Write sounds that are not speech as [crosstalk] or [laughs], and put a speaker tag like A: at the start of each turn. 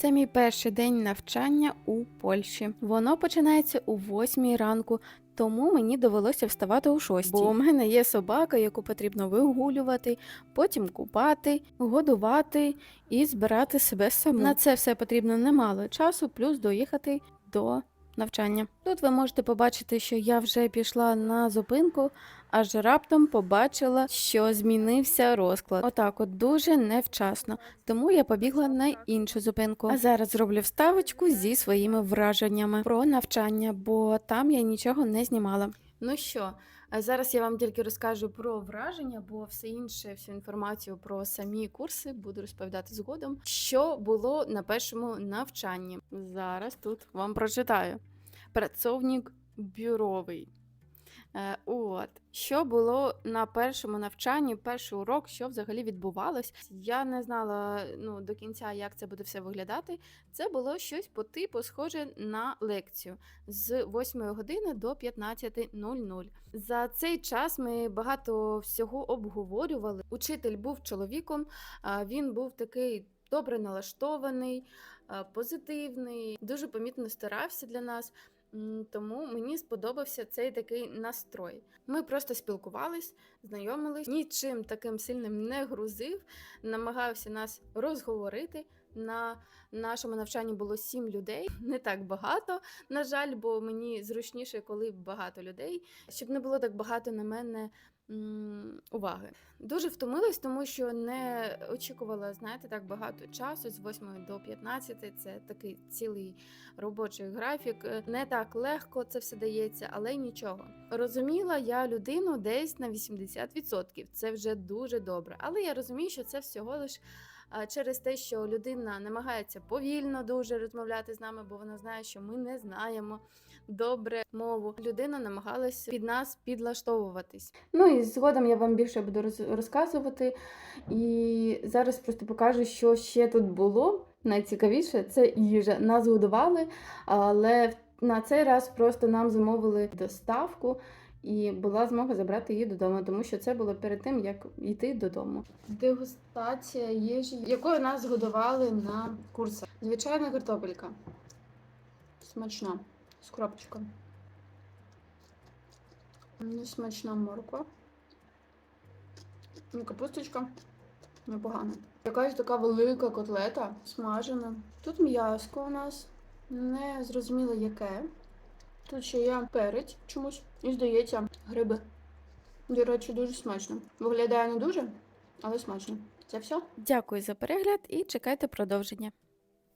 A: Це мій перший день навчання у Польщі. Воно починається у 8 ранку, тому мені довелося вставати у 6. Бо у мене є собака, яку потрібно вигулювати, потім купати, годувати і збирати себе саму. На це все потрібно немало часу, плюс доїхати до навчання. Тут ви можете побачити, що я вже пішла на зупинку, аж раптом побачила, що змінився розклад. Отак, от дуже невчасно. Тому я побігла на іншу зупинку. А зараз зроблю вставочку зі своїми враженнями про навчання, бо там я нічого не знімала. Ну що, зараз я вам тільки розкажу про враження, бо все інше, всю інформацію про самі курси буду розповідати згодом. Що було на першому навчанні? Зараз тут вам прочитаю. Працовник бюровий. Е, От що було на першому навчанні, перший урок, що взагалі відбувалось. Я не знала ну до кінця, як це буде все виглядати. Це було щось по типу схоже на лекцію з 8 години до 15.00. За цей час ми багато всього обговорювали. Учитель був чоловіком, він був такий добре налаштований, позитивний, дуже помітно старався для нас. Тому мені сподобався цей такий настрой. Ми просто спілкувались, знайомились, нічим таким сильним не грузив, намагався нас розговорити. На нашому навчанні було сім людей, [laughs] не так багато, на жаль, бо мені зручніше, коли багато людей, щоб не було так багато на мене уваги. Дуже втомилась, тому що не очікувала, знаєте, так багато часу з 8 до 15. Це такий цілий робочий графік. Не так легко це все дається, але нічого. Розуміла я людину десь на 80%. Це вже дуже добре. Але я розумію, що це всього лиш через те, що людина намагається повільно дуже розмовляти з нами, бо вона знає, що ми не знаємо добре мову. Людина намагалася під нас підлаштовуватись. Ну і згодом я вам більше буду розказувати. І зараз просто покажу, що ще тут було. Найцікавіше це їжа. Нас годували, але в- на цей раз просто нам замовили доставку. І була змога забрати її додому, тому що це було перед тим, як йти додому. Дегустація їжі, якою нас годували на курсах. Звичайна картопелька. Смачна. З кропчиком. Ну, смачна морква. Ну, Капусточка. Непогано. Якась така велика котлета смажена. Тут м'яско у нас. Не зрозуміло яке. Тут ще є перець чомусь. І здається, гриби. До речі, дуже смачно. Виглядає не дуже, але смачно. Це все? Дякую за перегляд і чекайте продовження.